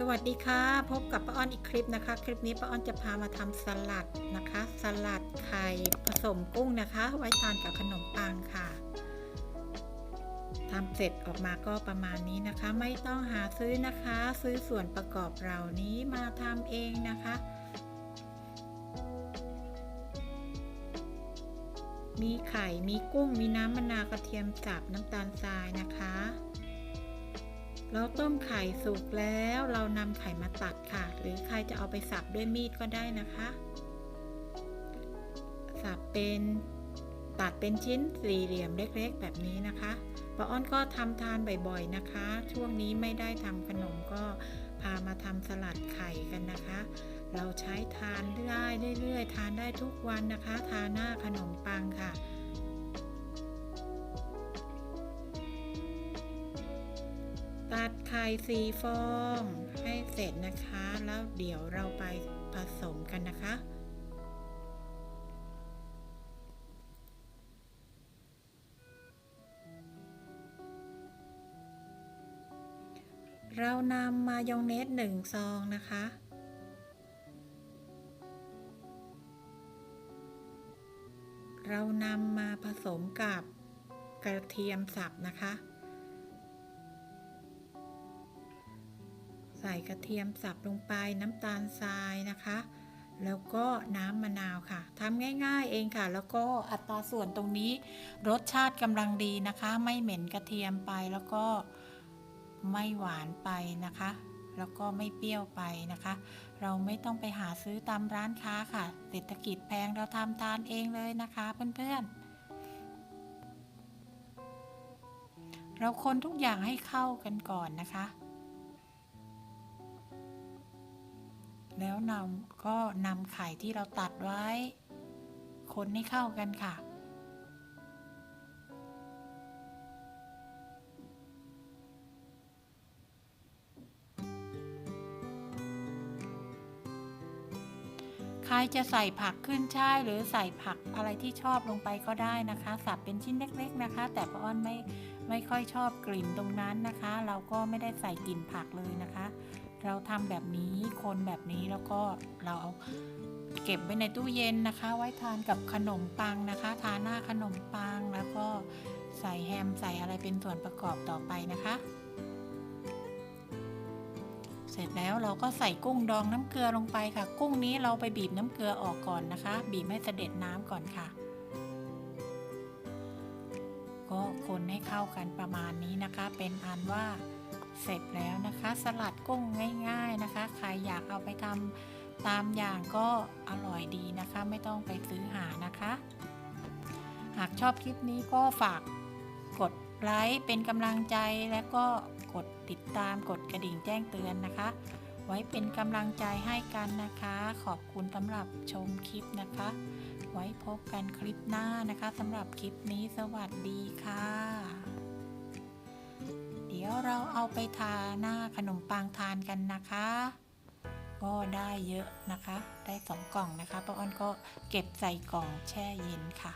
สวัสดีค่ะ พบกับป้าอ้อนอีกคลิปนะคะ คลิปนี้ป้าอ้อนจะพามาทำสลัดนะคะ สลัดไข่ผสมกุ้งนะคะ ไว้ทานกับขนมปังค่ะทำเสร็จออกมาก็ประมาณนี้นะคะ ไม่ต้องหาซื้อนะคะ ซื้อส่วนประกอบเหล่านี้มาทำเองนะคะ มีไข่ มีกุ้ง มีน้ำมะนาวกระเทียมสับน้ำตาลทรายนะคะ เราต้มไข่สุกแล้วเรานำไข่มาตัดค่ะ หรือใครจะเอาไปสับด้วยมีดก็ได้นะคะ สับเป็นตัดเป็นชิ้นสี่เหลี่ยมเล็กๆ แบบนี้นะคะป้าอ้อนก็ทำทานบ่อยๆนะคะ ช่วงนี้ไม่ได้ทำขนมก็พามาทำสลัดไข่กันนะคะ เราใช้ทานได้เรื่อยๆ ทานได้ทุกวันนะคะ ทานหน้า สีฟองให้เสร็จนะคะ แล้วเดี๋ยวเราไปผสมกันนะคะเรานำมายองเนสหนึ่งซองนะคะ เรานำมาผสมกับกระเทียมสับนะคะ ใส่กระเทียมสับลงไปน้ำตาลทรายนะคะ แล้วก็น้ำมะนาวค่ะทำง่าย ๆเองค่ะ แล้วก็อัตราส่วนตรงนี้ รสชาติกำลังดีนะคะ ไม่เหม็นกระเทียมไปแล้วก็ไม่หวานไปนะคะ แล้วก็ไม่เปรี้ยวไปนะคะ เราไม่ต้องไปหาซื้อตามร้านค้าค่ะ เศรษฐกิจแพงเราทำทานเองเลยนะคะเพื่อนๆเราคนทุกอย่างให้เข้ากันก่อนนะคะ แล้วนำก็นำไข่ที่เราตัดไว้ คนให้เข้ากันค่ะ ใครจะใส่ผักขึ้นช่ายหรือใส่ผักอะไรที่ชอบลงไปก็ได้นะคะ สับเป็นชิ้นเล็ก ๆนะคะ แต่ป้าอ้อนไม่ไม่ค่อยชอบกลิ่นตรงนั้นนะคะ เราก็ไม่ได้ใส่กลิ่นผักเลยนะคะ เราทำแบบนี้คนแบบนี้แล้วก็เราเอาเก็บไว้ในตู้เย็นนะคะ ไว้ทานกับขนมปังนะคะ ทานหน้าขนมปังแล้วก็ใส่แฮมใส่อะไรเป็นส่วนประกอบต่อไปนะคะ เสร็จแล้วเราก็ใส่กุ้งดองน้ำเกลือลงไปค่ะ กุ้งนี้เราไปบีบน้ำเกลือออกก่อนนะคะ บีบให้เสด็จน้ำก่อนค่ะ ก็คนให้เข้ากันประมาณนี้นะคะ เป็นอันว่า เสร็จแล้วนะคะ สลัดกุ้งง่ายๆนะคะ ใครอยากเอาไปทำตามอย่างก็อร่อยดีนะคะ ไม่ต้องไปซื้อหานะคะ หากชอบคลิปนี้ก็ฝากกดไลค์เป็นกำลังใจและก็กดติดตามกดกระดิ่งแจ้งเตือนนะคะ ไว้เป็นกำลังใจให้กันนะคะ ขอบคุณสำหรับชมคลิปนะคะ ไว้พบกันคลิปหน้านะคะสำหรับคลิปนี้สวัสดีค่ะ เราเอาไปทาหน้าขนมปังทานกันนะคะ ก็ได้เยอะนะคะ ได้สองกล่องนะคะป้าอ้อนก็เก็บใส่กล่องแช่เย็นค่ะ